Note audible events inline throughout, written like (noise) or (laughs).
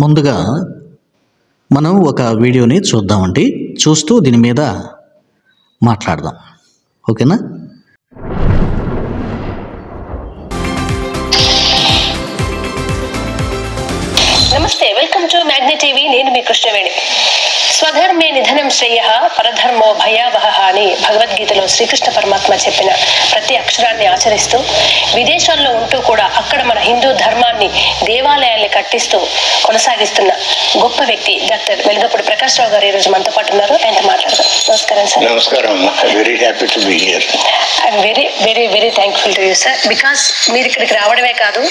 ముందుగా మనం ఒక వీడియోని చూద్దామండి. చూస్తూ దీని మీద మాట్లాడదాం. ఓకేనా? నమస్తే వెల్కమ్ టు మ్యాగ్నెట్ టీవీ. నేను మీ కృష్ణవేణి. స్వధర్మే నిధనం శ్రేయ పరధర్మో భయావహ అని భగవద్గీతలో శ్రీకృష్ణ పరమాత్మ చెప్పిన ప్రతి అక్షరాన్ని ఆచరిస్తూ విదేశాల్లో ఉంటూ కూడా అక్కడ మన హిందూ ధర్మాన్ని దేవాలయాల్ని కట్టిస్తూ కొనసాగిస్తున్న గొప్ప వ్యక్తి డాక్టర్ వెలుగపూడి ప్రకాష్ రావు గారు ఈ రోజు మనతో పాటు ఉన్నారు. ఆయనతో మాట్లాడదాం. నమస్కారం సార్. నమస్కారం. Very happy to be here I'm very very very thankful to you sir because మీరు ఇక్కడికి రావడమే కాదు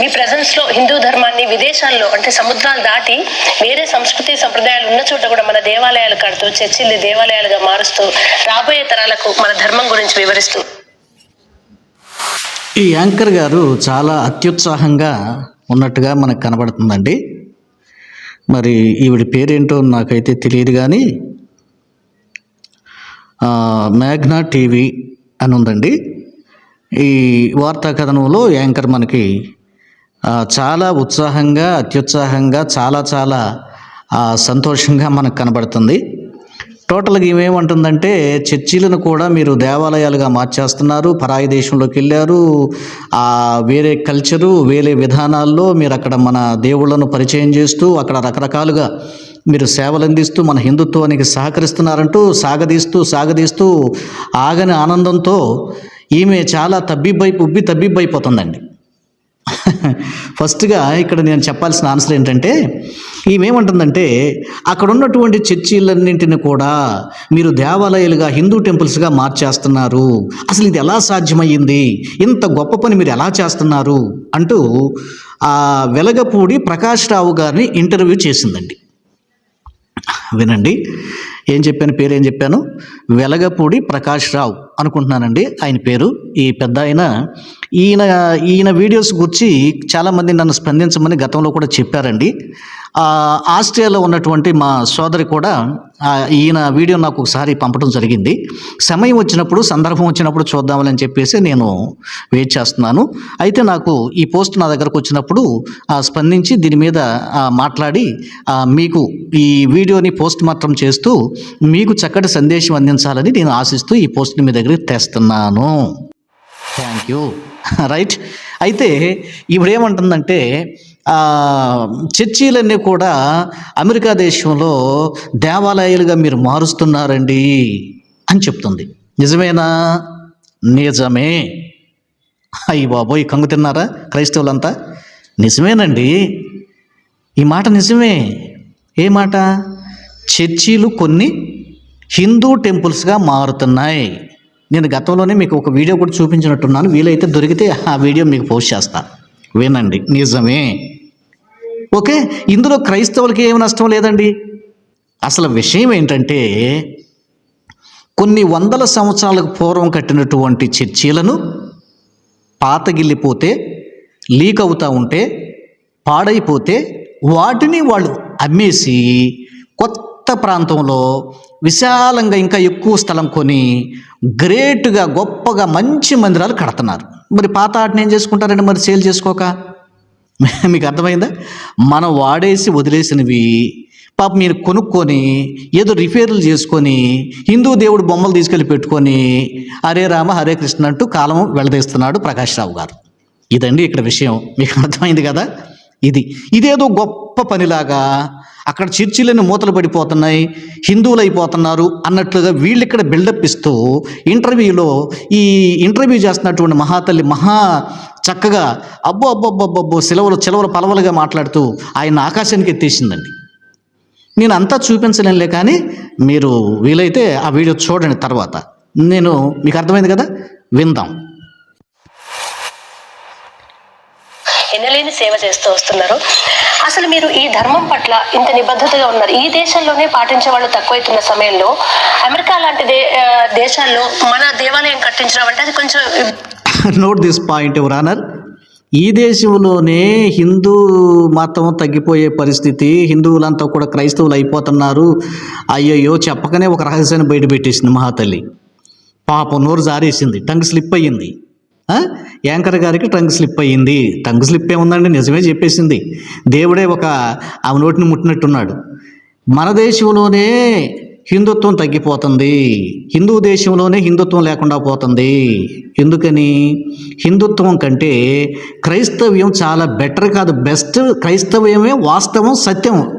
మీ presence లో హిందూ ధర్మాన్ని విదేశాల్లో అంటే సముద్రాలు దాటి వేరే సంస్కృతి సంప్రదాయాలు ఉన్న చోట కూడా మన దేవాలయాలు కడుతూ చర్చిల్ని దేవాలయాలుగా మారుస్తూ రాబోయే తరాలకు మన ధర్మం గురించి వివరిస్తూ. ఈ యాంకర్ గారు చాలా అత్యుత్సాహంగా ఉన్నట్టుగా మనకు కనబడుతుందండి. మరి ఈవిడ పేరేంటో నాకైతే తెలియదు కానీ మ్యాగ్నా టీవీ అని ఉందండి. ఈ వార్తా కథనంలో యాంకర్ మనకి చాలా ఉత్సాహంగా అత్యుత్సాహంగా చాలా చాలా సంతోషంగా మనకు కనబడుతుంది. టోటల్గా ఏమేమంటుందంటే చర్చీలను కూడా మీరు దేవాలయాలుగా మార్చేస్తున్నారు పరాయి దేశంలోకి వెళ్ళారు ఆ వేరే కల్చరు వేరే విధానాల్లో మీరు అక్కడ మన దేవుళ్ళను పరిచయం చేస్తూ అక్కడ రకరకాలుగా మీరు సేవలు అందిస్తూ మన హిందుత్వానికి సహకరిస్తున్నారంటూ సాగదీస్తూ సాగదీస్తూ ఆగని ఆనందంతో ఈమె చాలా తబ్బిబ్బై ఉబ్బి తబ్బిబ్బైపోతుందండి. ఫస్ట్గా ఇక్కడ నేను చెప్పాల్సిన ఆన్సర్ ఏంటంటే ఈమెమంటుందంటే అక్కడ ఉన్నటువంటి చర్చీలన్నింటిని కూడా మీరు దేవాలయాలుగా హిందూ టెంపుల్స్గా మార్చేస్తున్నారు. అసలు ఇది ఎలా సాధ్యమయ్యింది? ఇంత గొప్ప పని మీరు ఎలా చేస్తున్నారు? అంటూ ఆ వెలగపూడి ప్రకాష్ రావు గారిని ఇంటర్వ్యూ చేసిందండి. వినండి. ఏం చెప్పాను? పేరు ఏం చెప్పాను? వెలగపూడి ప్రకాష్ రావు అనుకుంటున్నానండి. ఆయన పేరు. ఈ పెద్ద ఆయన. ఈయన ఈయన వీడియోస్ గురించి చాలామంది నన్ను స్పందించమని గతంలో కూడా చెప్పారండి. ఆస్ట్రేలియాలో ఆస్ట్రియాలో ఉన్నటువంటి మా సోదరి కూడా ఈయన వీడియో నాకు ఒకసారి పంపడం జరిగింది. సమయం వచ్చినప్పుడు సందర్భం వచ్చినప్పుడు చూద్దామని చెప్పేసి నేను వెయిట్ చేస్తున్నాను. అయితే నాకు ఈ పోస్ట్ నా దగ్గరకు వచ్చినప్పుడు ఆ, స్పందించి దీని మీద మాట్లాడి మీకు ఈ వీడియోని పోస్ట్ మార్టం చేస్తూ మీకు చక్కటి సందేశం అందించాలని నేను ఆశిస్తూ ఈ పోస్ట్ని మీ దగ్గరికి తెస్తున్నాను. థ్యాంక్ యూ రైట్ అయితే ఇప్పుడు ఏమంటుందంటే చర్చీలన్నీ కూడా అమెరికా దేశంలో దేవాలయాలుగా మీరు మారుస్తున్నారండి అని చెప్తుంది. నిజమేనా? నిజమే. అయ్యి బాబోయ్ కంగు తిన్నారా క్రైస్తవులంతా? నిజమేనండి. ఈ మాట నిజమే. ఏ మాట? చర్చీలు కొన్ని హిందూ టెంపుల్స్గా మారుతున్నాయి. నేను గతంలోనే మీకు ఒక వీడియో కూడా చూపించినట్టున్నాను. వీలైతే దొరికితే ఆ వీడియో మీకు పోస్ట్ చేస్తాను వినండి. నిజమే. ఓకే? ఇందులో క్రైస్తవులకి ఏమి నష్టం లేదండి? అసలు విషయం ఏంటంటే కొన్ని వందల సంవత్సరాలకు పూర్వం కట్టినటువంటి చర్చీలను పాతగిల్లిపోతే లీక్ అవుతూ ఉంటే పాడైపోతే వాటిని వాళ్ళు అమ్మేసి కొత్త ప్రాంతంలో విశాలంగా ఇంకా ఎక్కువ స్థలం కొని గ్రేట్గా గొప్పగా మంచి మందిరాలు కడుతున్నారు. మరి పాత ఆటని ఏం చేసుకుంటారండి మరి సేల్ చేసుకోక? (laughs) మీకు అర్థమైందా? మనం వాడేసి వదిలేసినవి పాప మీరు కొనుక్కొని ఏదో రిపేర్లు చేసుకొని హిందూ దేవుడు బొమ్మలు తీసుకెళ్ళి పెట్టుకొని హరే రామ హరే కృష్ణ అంటూ కాలం వెళదీస్తున్నాడు ప్రకాష్ రావు గారు. ఇదండి ఇక్కడ విషయం. మీకు అర్థమైంది కదా? ఇది. ఇదేదో గొప్ప పనిలాగా అక్కడ చర్చిలను మూతలు పడిపోతున్నాయి హిందువులు అయిపోతున్నారు అన్నట్లుగా వీళ్ళు ఇక్కడ బిల్డప్ ఇస్తూ ఇంటర్వ్యూలో ఈ ఇంటర్వ్యూ చేస్తున్నటువంటి మహాతల్లి మహా చక్కగా అబ్బో అబ్బో అబ్బో అబ్బో, సెలవులు చెలవలు పలవలుగా మాట్లాడుతూ ఆయన ఆకాశానికి ఎత్తేసిందండి. నేను అంతా చూపించలేనులే కానీ మీరు వీలైతే ఆ వీడియో చూడండి తర్వాత. నేను మీకు అర్థమైంది కదా? విందాం. ఎన్నలేని సేవ చేస్తూ వస్తున్నారు. అసలు మీరు ఈ ధర్మం పట్ల ఇంత నిబద్ధతగా ఉన్నారు? ఈ దేశంలోనే పాటించే వాళ్ళు తక్కువైతున్న సమయంలో అమెరికా లాంటి దే దేశాల్లో మన దేవాలయం కట్టించడం అంటే అది కొంచెం note this point your honour ఈ దేశంలోనే హిందూ మతం తగ్గిపోయే పరిస్థితి హిందువులంతా కూడా క్రైస్తవులు అయిపోతున్నారు. అయ్యయ్యో చెప్పకనే ఒక రహస్యాన్ని బయట పెట్టేసింది మహాతల్లి. పాపం నోరు జారేసింది టంగ్ స్లిప్ అయ్యింది. యాంకర్ గారికి టంగ్ స్లిప్ అయ్యింది. టంగ్ స్లిప్ ఏముందండి? నిజమే చెప్పేసింది. దేవుడే ఒక ఆమె నోటిని ముట్టినట్టున్నాడు. మన దేశంలోనే హిందుత్వం తగ్గిపోతుంది. హిందూ దేశంలోనే హిందుత్వం లేకుండా పోతుంది. ఎందుకని? హిందుత్వం కంటే క్రైస్తవ్యం చాలా బెటర్ కాదు. బెస్ట్ క్రైస్తవ్యమే వాస్తవం సత్యం.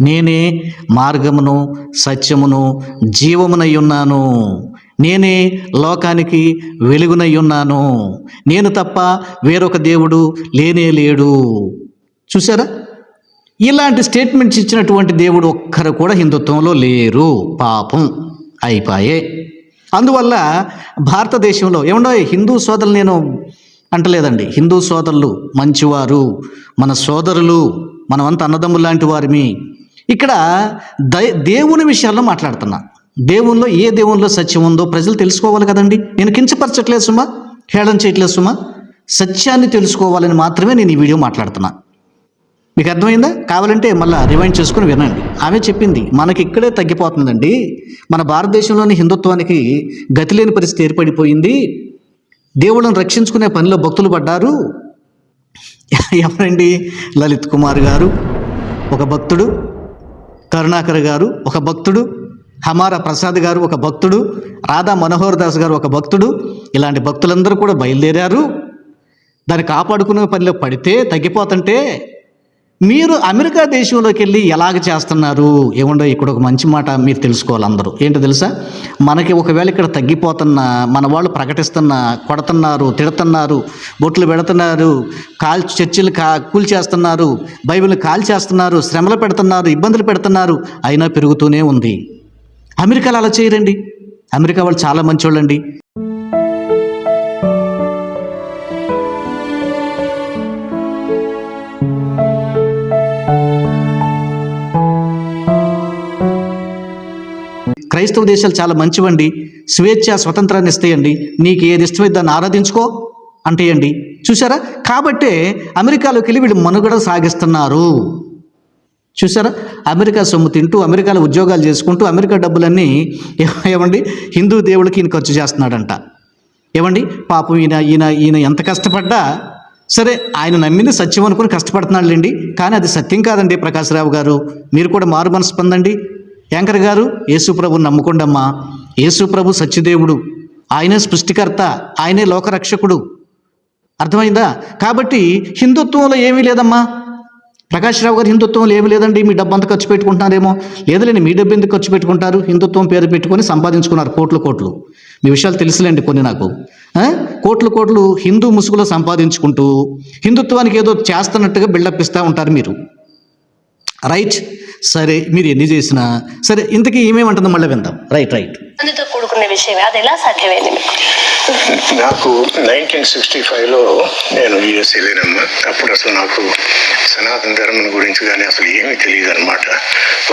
నేనే మార్గమును సత్యమును జీవమునై ఉన్నాను. నేనే లోకానికి వెలుగునై ఉన్నాను. నేను తప్ప వేరొక దేవుడు లేనే లేడు. చూసారా ఇలాంటి స్టేట్మెంట్స్ ఇచ్చినటువంటి దేవుడు ఒక్కరు కూడా హిందుత్వంలో లేరు. పాపం అయిపోయే. అందువల్ల భారతదేశంలో ఏమన్నా హిందూ సోదరులు నేను అంటలేదండి. హిందూ సోదరులు మంచివారు మన సోదరులు మనమంతా అన్నదమ్ములు లాంటి వారిమి. ఇక్కడ దై దేవుని విషయాల్లో మాట్లాడుతున్నా. దేవుల్లో ఏ దేవునిలో సత్యం ఉందో ప్రజలు తెలుసుకోవాలి కదండి. నేను కించపరచట్లేదు సుమా హేళన చేయట్లేదు సుమా. సత్యాన్ని తెలుసుకోవాలని మాత్రమే నేను ఈ వీడియో మాట్లాడుతున్నా. మీకు అర్థమైందా? కావాలంటే మళ్ళీ రివైండ్ చేసుకుని వినండి. ఆమె చెప్పింది మనకి ఇక్కడే తగ్గిపోతుందండి. మన భారతదేశంలోని హిందుత్వానికి గతి లేని పరిస్థితి ఏర్పడిపోయింది. దేవుళ్ళని రక్షించుకునే పనిలో భక్తులు పడ్డారు. ఎవరండి? లలిత్ కుమార్ గారు ఒక భక్తుడు. కరుణాకర్ గారు ఒక భక్తుడు. హమారా ప్రసాద్ గారు ఒక భక్తుడు రాధా మనోహర్ దాస్ గారు ఒక భక్తుడు. ఇలాంటి భక్తులందరూ కూడా బయలుదేరారు. దాన్ని కాపాడుకునే పనిలో పడితే తగ్గిపోతుంటే మీరు అమెరికా దేశంలోకి వెళ్ళి ఎలాగ చేస్తున్నారు? ఏముండో ఇక్కడ ఒక మంచి మాట మీరు తెలుసుకోవాలి అందరూ. ఏంటో తెలుసా? మనకి ఒకవేళ ఇక్కడ తగ్గిపోతున్న మన వాళ్ళు ప్రకటిస్తున్న కొడుతున్నారు తిడుతున్నారు బొట్లు పెడుతున్నారు కాల్ చర్చిలు కా కూల్చేస్తున్నారు బైబిల్ని కాల్ చేస్తున్నారు శ్రమలు పెడుతున్నారు ఇబ్బందులు పెడుతున్నారు అయినా పెరుగుతూనే ఉంది. అమెరికాలో అలా చేయరండి. అమెరికా వాళ్ళు చాలా మంచోళ్ళండి. క్రైస్తవ దేశాలు చాలా మంచివండి. స్వేచ్ఛ స్వతంత్రాన్ని ఇస్తాయండి. నీకు ఏది ఇష్టమైతే దాన్ని ఆరాధించుకో అంటేయండి. చూసారా కాబట్టే అమెరికాలోకి వెళ్ళి వీళ్ళు మనుగడ సాగిస్తున్నారు. చూసారా? అమెరికా సొమ్ము తింటూ అమెరికాలో ఉద్యోగాలు చేసుకుంటూ అమెరికా డబ్బులన్నీ ఏమండి? హిందూ దేవుడికి ఈయన ఖర్చు చేస్తున్నాడంట. ఏమండి? పాపం ఈయన ఈయన ఈయన ఎంత కష్టపడ్డా? సరే ఆయన నమ్మింది సత్యం అనుకుని కష్టపడుతున్నాడులేండి. కానీ అది సత్యం కాదండి ప్రకాశ్రావు గారు. మీరు కూడా మారు మనసు పొందండి. యాంకర్ గారు యేసుప్రభు నమ్ముకోండమ్మా. యేసుప్రభు సత్యదేవుడు. ఆయనే సృష్టికర్త. ఆయనే లోకరక్షకుడు. అర్థమైందా? కాబట్టి హిందుత్వంలో ఏమీ లేదమ్మా. ప్రకాష్ రావు గారు హిందుత్వం ఏమీ లేదండి మీ డబ్బు ఖర్చు పెట్టుకుంటున్నారేమో. లేదులేండి మీ డబ్బు ఎందుకు ఖర్చు పెట్టుకుంటారు? హిందుత్వం పేరు పెట్టుకొని సంపాదించుకున్నారు కోట్లు కోట్లు. మీ విషయాలు తెలుసులేండి కొన్ని నాకు. కోట్లు కోట్లు హిందూ ముసుగులో సంపాదించుకుంటూ హిందుత్వానికి ఏదో చేస్తున్నట్టుగా బిల్డప్ ఇస్తూ ఉంటారు మీరు. రైట్ సరే మీరు ఎన్ని చేసినా సరే ఇంతకీ ఏమేమంటుందో మళ్ళీ విందాం. రైట్ రైట్ అందుతో కూడుకున్న విషయమే. అది ఎలా సాధ్యమైంది నాకు నైన్టీన్ సిక్స్టీ ఫైవ్లో నేను యుఎస్ వెళ్ళానమ్మా. అప్పుడు అసలు నాకు సనాతన ధర్మం గురించి కానీ అసలు ఏమీ తెలియదు అనమాట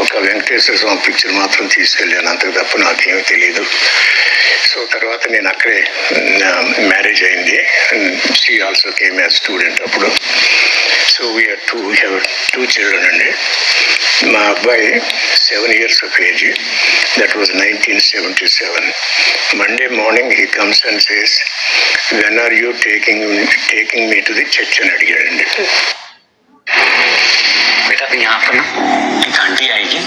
ఒక వెంకటేశ్వర స్వామి పిక్చర్ మాత్రం తీసుకెళ్ళాను. అంతకు తప్ప నాకేమీ తెలియదు. సో తర్వాత నేను అక్కడే మ్యారేజ్ అయింది. She also came as student అప్పుడు. So we are two have two children అండి. మా అబ్బాయి seven years of age that was nineteen seventy Seven Monday morning he comes and says when are you taking taking me to the church అని అడిగాడండి बेटा अभी यहाँ पर ना एक आंटी आएगी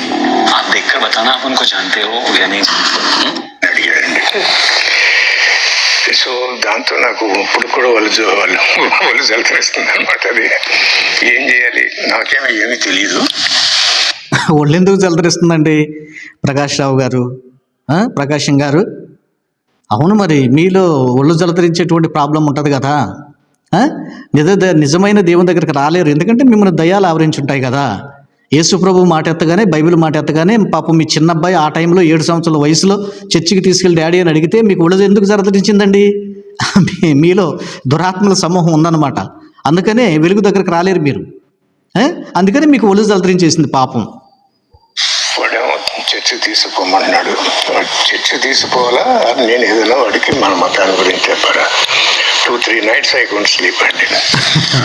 आप देखकर बताना आप उनको जानते हो या नहीं हम्म? అడిగాడండి సో దాంతో నాకు ఇప్పుడు కూడా వాళ్ళు జో- వాళ్ళు వాళ్ళు జలతరిస్తుంది అనమాట అది ఏం చేయాలి నాకేమీ ఏమీ తెలియదు ఒళ్ళెందుకు జలదరిస్తుందండి ప్రకాష్ రావు గారు ఆ? ప్రకాశం గారు? అవును మరి మీలో ఒళ్ళు జలతరించేటువంటి ప్రాబ్లం ఉంటుంది కదా. నిజ నిజమైన దేవుని దగ్గరికి రాలేరు. ఎందుకంటే మిమ్మల్ని దయాలు ఆవరించి ఉంటాయి కదా యేసుప్రభు మాట ఎత్తగానే బైబిల్ మాట ఎత్తగానే పాపం మీ చిన్న అబ్బాయి ఆ టైంలో ఏడు సంవత్సరాల వయసులో చర్చికి తీసుకెళ్ళి డాడీ అని అడిగితే మీకు ఒళ్ళు ఎందుకు జలదరించిందండి మీలో దురాత్మల సమూహం ఉందన్నమాట. అందుకనే వెలుగు దగ్గరికి రాలేరు మీరు. అందుకని మీకు ఒళ్ళు జలతరించేసింది పాపం. చర్చ తీసుకుపోమన్నాడు చర్చ తీసుకోవాలా? నేను ఏదైనా వాడికి మన మతాన్ని గురించి చెప్పారా two three nights I can't sleep అండి.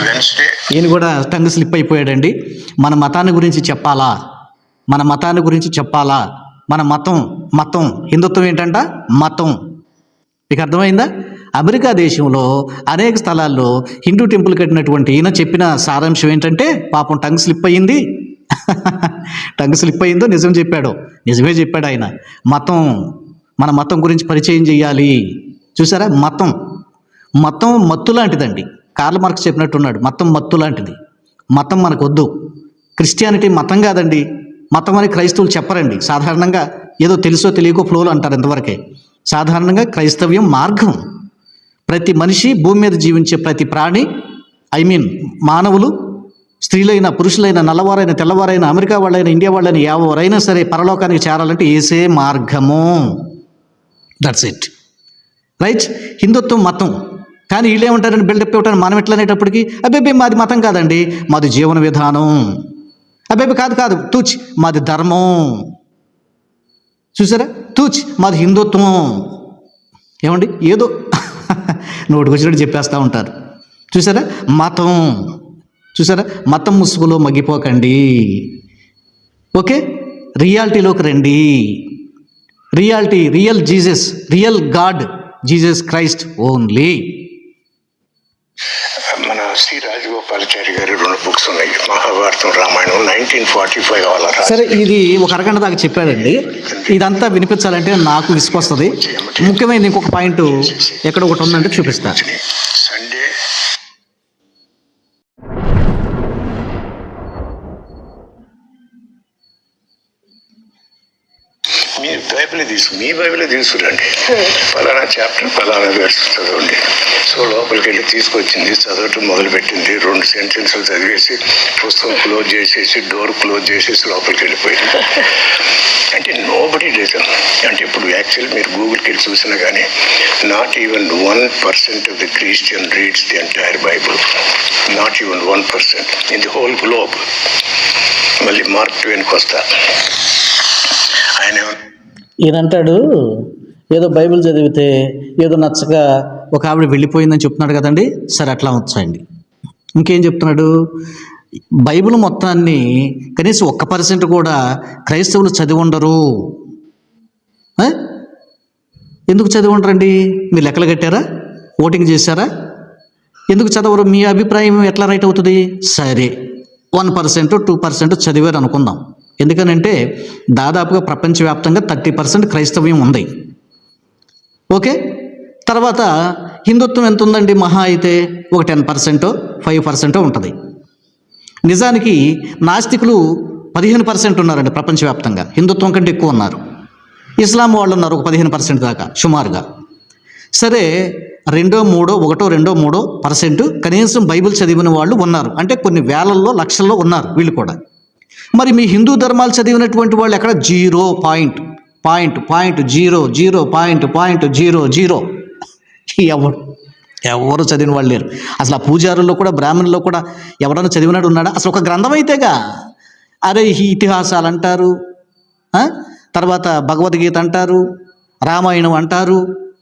వెన్స్డే ఈయన కూడా టంగ్ స్లిప్ అయిపోయాడండి. మన మతాన్ని గురించి చెప్పాలా? మన మతాన్ని గురించి చెప్పాలా? మన మతం మతం హిందుత్వం ఏంటంట? మతం. మీకు అర్థమైందా? అమెరికా దేశంలో అనేక స్థలాల్లో హిందూ టెంపుల్ కట్టినటువంటి ఈయన చెప్పిన సారాంశం ఏంటంటే పాపం టంగ్ స్లిప్ అయ్యింది. (laughs) టంగ్ స్లిప్ అయిందో నిజం చెప్పాడు. నిజమే చెప్పాడు ఆయన. మతం మన మతం గురించి పరిచయం చేయాలి చూసారా? మతం. మతం మత్తు లాంటిదండి. కార్ల మార్క్స్ చెప్పినట్టున్నాడు మతం మత్తు లాంటిది. మతం మనకు వద్దు క్రిస్టియానిటీ మతం కాదండి. మతం అని క్రైస్తవులు చెప్పరండి. సాధారణంగా ఏదో తెలుసో తెలియకో ఫ్లోలో అంటారు ఇంతవరకే. సాధారణంగా క్రైస్తవ్యం మార్గం. ప్రతి మనిషి భూమి మీద జీవించే ప్రతి ప్రాణి ఐ మీన్ మానవులు స్త్రీలైన పురుషులైన నల్లవారైన తెల్లవారైన అమెరికా వాళ్ళైన ఇండియా వాళ్ళైన ఎవరైనా సరే పరలోకానికి చేరాలంటే ఏసే మార్గము. దట్స్ ఇట్ రైట్ హిందుత్వం మతం. కానీ వీళ్ళు ఏమంటారండి బిల్డప్ ఇవ్వటానికి మనం ఎట్లా అనేటప్పటికి అబ్బాయి మాది మతం కాదండి మాది జీవన విధానం. అబ్బాయి కాదు కాదు తూచ్ మాది ధర్మం. చూసారా? తూచ్ మాది హిందుత్వం. ఏమండి? ఏదో (laughs) నోటికొచ్చినట్టు చెప్పేస్తూ ఉంటారు. చూసారా? మతం. చూసారా? మతం ముసుగులో మగ్గిపోకండి. ఓకే? రియాలిటీలోకి రండి. Reality real Jesus real God Jesus Christ only. మన సి రాజగోపాలాచారి గారి రెండు బుక్స్ ఉన్నాయి. Mahabharatam Ramayanam nineteen forty five అలా. సరే ఇది ఒక అరగంట దాకా చెప్పాడండి. ఇదంతా వినిపించాలంటే నాకు విసుకొస్తుంది ముఖ్యమైన ఇంకొక పాయింట్ ఎక్కడ ఒకటి ఉందంటే చూపిస్తా సండే మీరు బైబిల్ తీసుకు మీ బైబిల్ తీసుకురండి. ఫలానా చాప్టర్ ఫలానా వేర్స్ చదవండి. సో లోపలికి వెళ్ళి తీసుకొచ్చింది చదవటం మొదలుపెట్టింది. రెండు సెంటెన్సులు చదివేసి పుస్తకం క్లోజ్ చేసేసి డోర్ క్లోజ్ చేసేసి లోపలికి వెళ్ళిపోయింది అంటే నో బడీ డజన్ అంటే ఇప్పుడు యాక్చువల్ మీరు గూగుల్కి వెళ్ళి చూసినా కానీ not even one percent of the Christian reads the entire Bible not even one percent in the whole globe మళ్ళీ మార్క్ ట్వెన్కి వస్తా. ఆయన ఈయనంటాడు ఏదో బైబిల్ చదివితే ఏదో నచ్చక ఒక ఆవిడ వెళ్ళిపోయిందని చెప్తున్నాడు కదండి సరే అట్లా వచ్చాయండి ఇంకేం చెప్తున్నాడు బైబిల్ మొత్తాన్ని కనీసం ఒక్క పర్సెంట్ కూడా క్రైస్తవులు చదివి ఉండరు ఎందుకు చదివి ఉండరండి మీరు లెక్కలు కట్టారా? ఓటింగ్ చేశారా? ఎందుకు చదవరు? మీ అభిప్రాయం ఎట్లా రైట్ అవుతుంది? సరే వన్ పర్సెంట్ టూ పర్సెంట్ చదివారు అనుకుందాం. ఎందుకనంటే దాదాపుగా ప్రపంచవ్యాప్తంగా థర్టీ పర్సెంట్ క్రైస్తవ్యం ఉంది. ఓకే? తర్వాత హిందుత్వం ఎంత ఉందండి? మహా అయితే ఒక టెన్ పర్సెంటో ఫైవ్ పర్సెంటో ఉంటుంది. నిజానికి నాస్తికులు పదిహేను పర్సెంట్ ఉన్నారండి ప్రపంచవ్యాప్తంగా. హిందుత్వం కంటే ఎక్కువ ఉన్నారు. ఇస్లాం వాళ్ళు ఉన్నారు ఒక పదిహేను పర్సెంట్ దాకా సుమారుగా. సరే రెండో మూడో ఒకటో రెండో మూడో పర్సెంట్ కనీసం బైబిల్ చదివిన వాళ్ళు ఉన్నారు. అంటే కొన్ని వేలల్లో లక్షల్లో ఉన్నారు వీళ్ళు కూడా. మరి మీ హిందూ ధర్మాలు చదివినటువంటి వాళ్ళు ఎక్కడ? Zero point point point zero zero point point zero zero. ఎవరు? ఎవరు చదివిన వాళ్ళు లేరు. అసలు ఆ పూజారుల్లో కూడా బ్రాహ్మణుల్లో కూడా ఎవరైనా చదివినాడు ఉన్నాడా? అసలు ఒక గ్రంథం అయితేగా అరే ఇతిహాసాలు అంటారు తర్వాత భగవద్గీత అంటారు రామాయణం అంటారు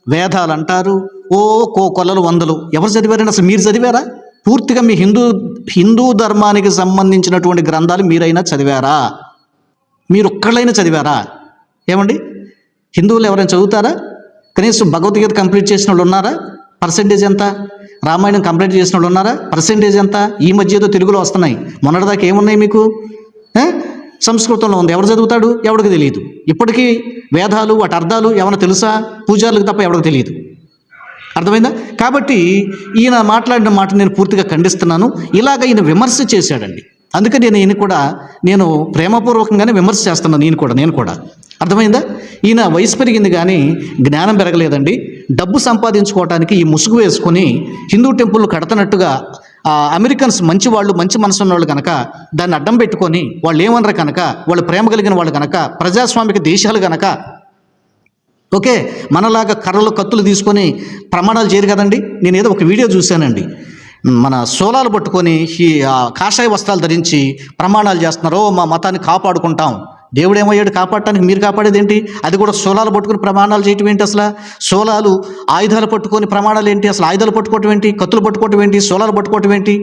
వేదాలు అంటారు ఓ కో కొల్లలు వందలు. ఎవరు చదివారండి? అసలు మీరు చదివారా? పూర్తిగా మీ హిందూ హిందూ ధర్మానికి సంబంధించినటువంటి గ్రంథాలు మీరైనా చదివారా? మీరు ఒక్కళ్ళైనా చదివారా? ఏమండి? హిందువులు ఎవరైనా చదువుతారా? కనీసం భగవద్గీత కంప్లీట్ చేసిన వాళ్ళు ఉన్నారా? పర్సెంటేజ్ ఎంత? రామాయణం కంప్లీట్ చేసిన వాళ్ళు ఉన్నారా? పర్సెంటేజ్ ఎంత? ఈ మధ్య ఏదో తెలుగులో వస్తున్నాయి. మొన్నటిదాకా ఏమున్నాయి మీకు? సంస్కృతంలో ఉంది. ఎవరు చదువుతాడు? ఎవడికి తెలియదు. ఇప్పటికీ వేదాలు వాటి అర్థాలు ఏమైనా తెలుసా? పూజారులకు తప్ప ఎవరికి తెలియదు. అర్థమైందా? కాబట్టి ఈయన మాట్లాడిన మాట నేను పూర్తిగా ఖండిస్తున్నాను. ఇలాగ ఈయన విమర్శ చేశాడండి. అందుకని నేను ఈయన కూడా నేను ప్రేమపూర్వకంగానే విమర్శ చేస్తున్నాను. నేను కూడా నేను కూడా. అర్థమైందా? ఈయన వయసు పెరిగింది కానీ జ్ఞానం పెరగలేదండి. డబ్బు సంపాదించుకోవటానికి ఈ ముసుగు వేసుకొని హిందూ టెంపుల్ కడతనట్టుగా అమెరికన్స్ మంచి వాళ్ళు మంచి మనసున్న వాళ్ళు కనుక దాన్ని అడ్డం పెట్టుకొని వాళ్ళు ఏమనరు కనుక వాళ్ళు ప్రేమ కలిగిన వాళ్ళు కనుక ప్రజాస్వామిక దేశాలు కనుక ఓకే మనలాగా కర్రలు కత్తులు తీసుకొని ప్రమాణాలు చేయరు కదండి? నేను ఏదో ఒక వీడియో చూశానండి. మన సోలాలు పట్టుకొని ఈ ఆ, కాషాయ వస్త్రాలు ధరించి ప్రమాణాలు చేస్తున్నారు. మా మతాన్ని కాపాడుకుంటాం. దేవుడు ఏమయ్యాడు కాపాడటానికి మీరు కాపాడేది ఏంటి అది కూడా సోలాలు పట్టుకుని ప్రమాణాలు చేయటం ఏంటి అసలు? సోలాలు ఆయుధాలు పట్టుకొని ప్రమాణాలు ఏంటి? అసలు ఆయుధాలు పట్టుకోవటం ఏంటి? కత్తులు పట్టుకోవటం ఏంటి? సోలాలు పట్టుకోవటం ఏంటి?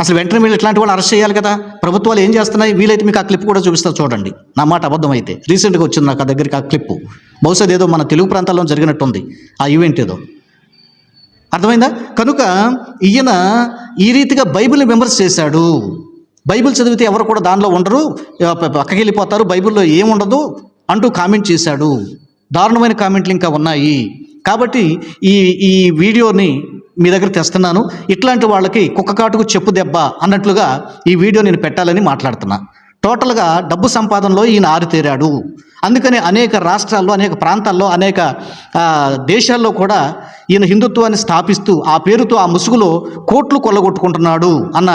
అసలు వెంటనే వీళ్ళు ఇట్లాంటి వాళ్ళు అరెస్ట్ చేయాలి కదా? ప్రభుత్వాలు ఏం చేస్తున్నాయి? వీలైతే మీకు ఆ క్లిప్ కూడా చూపిస్తారు చూడండి. నా మాట అబద్ధం అయితే. రీసెంట్గా వచ్చింది నాకు ఆ దగ్గరికి ఆ క్లిప్ బహుశా ఏదో మన తెలుగు ప్రాంతాల్లో జరిగినట్టుంది. ఆ ఈవెంట్ ఏదో. అర్థమైందా? కనుక ఈయన ఈ రీతిగా బైబిల్ని విమర్శ చేశాడు. బైబిల్ చదివితే ఎవరు కూడా దానిలో ఉండరు. పక్కకి వెళ్ళిపోతారు. బైబిల్లో ఏముండదు అంటూ కామెంట్ చేశాడు. దారుణమైన కామెంట్లు ఇంకా ఉన్నాయి. కాబట్టి ఈ ఈ వీడియోని మీ దగ్గర తెస్తున్నాను. ఇట్లాంటి వాళ్ళకి కుక్క కాటుకు చెప్పు దెబ్బ అన్నట్లుగా ఈ వీడియో నేను పెట్టాలని మాట్లాడుతున్నా. టోటల్గా డబ్బు సంపాదనలో ఈయన ఆరితేరాడు. అందుకని అనేక రాష్ట్రాల్లో అనేక ప్రాంతాల్లో అనేక దేశాల్లో కూడా ఈయన హిందుత్వాన్ని స్థాపిస్తూ ఆ పేరుతో ఆ ముసుగులో కోట్లు కొల్లగొట్టుకుంటున్నాడు అన్న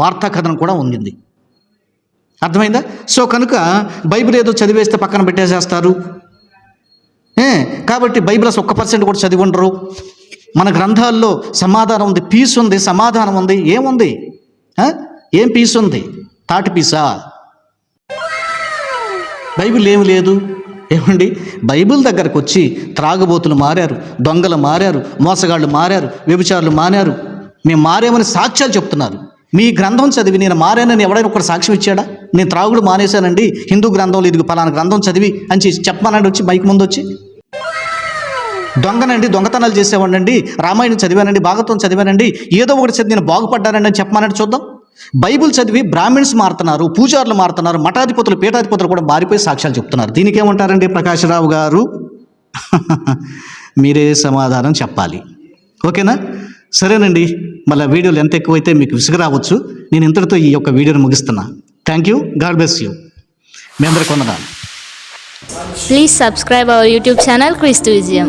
వార్తా కథనం కూడా ఉండింది. అర్థమైందా? సో కనుక బైబిల్ ఏదో చదివేస్తే పక్కన పెట్టేసేస్తారు. కాబట్టి బైబిల్ అసలు ఒక్క పర్సెంట్ కూడా చదివి ఉండరు మన గ్రంథాల్లో సమాధానం ఉంది పీస్ ఉంది సమాధానం ఉంది ఏముంది? ఏం పీస్ ఉంది? తాటి పీసా బైబిల్ ఏమి లేదు. ఏమండి? బైబిల్ దగ్గరకు వచ్చి త్రాగుబోతులు మారారు దొంగలు మారారు మోసగాళ్ళు మారారు వ్యభిచారులు మారారు. మేము మారేమని సాక్ష్యాలు చెప్తున్నారు. మీ గ్రంథం చదివి నేను మారానని ఎవడైనా ఒకటి సాక్ష్యం ఇచ్చాడా? నేను త్రాగుడు మానేశానండి హిందూ గ్రంథంలో ఇది పలానా గ్రంథం చదివి అని చెప్పమనండి వచ్చి బైక్ ముందు వచ్చి. దొంగనండి దొంగతనాలు చేసేవాడినండి రామాయణం చదివానండి భాగవతం చదివానండి ఏదో ఒకటి చదివి నేను బాగుపడ్డానండి అని చెప్పమనండి చూద్దాం. బైబిల్ చదివి బ్రాహ్మిన్స్ మారుతున్నారు పూజారులు మారుతున్నారు మఠాధిపతులు పీఠాధిపతులు కూడా మారిపోయి సాక్ష్యాలు చెప్తున్నారు. దీనికి ఏమంటారండి ప్రకాశరావు గారు? (laughs) మీరే సమాధానం చెప్పాలి. ఓకేనా? సరేనండి మళ్ళీ వీడియోలు ఎంత ఎక్కువైతే మీకు విసుగు రావచ్చు నేను ఇంతటితో ఈ యొక్క వీడియోని ముగిస్తున్నా. Thank you God bless you మీ అందరికి వందనాలు. Subscribe subscribe our YouTube channel క్రీస్తు విజయం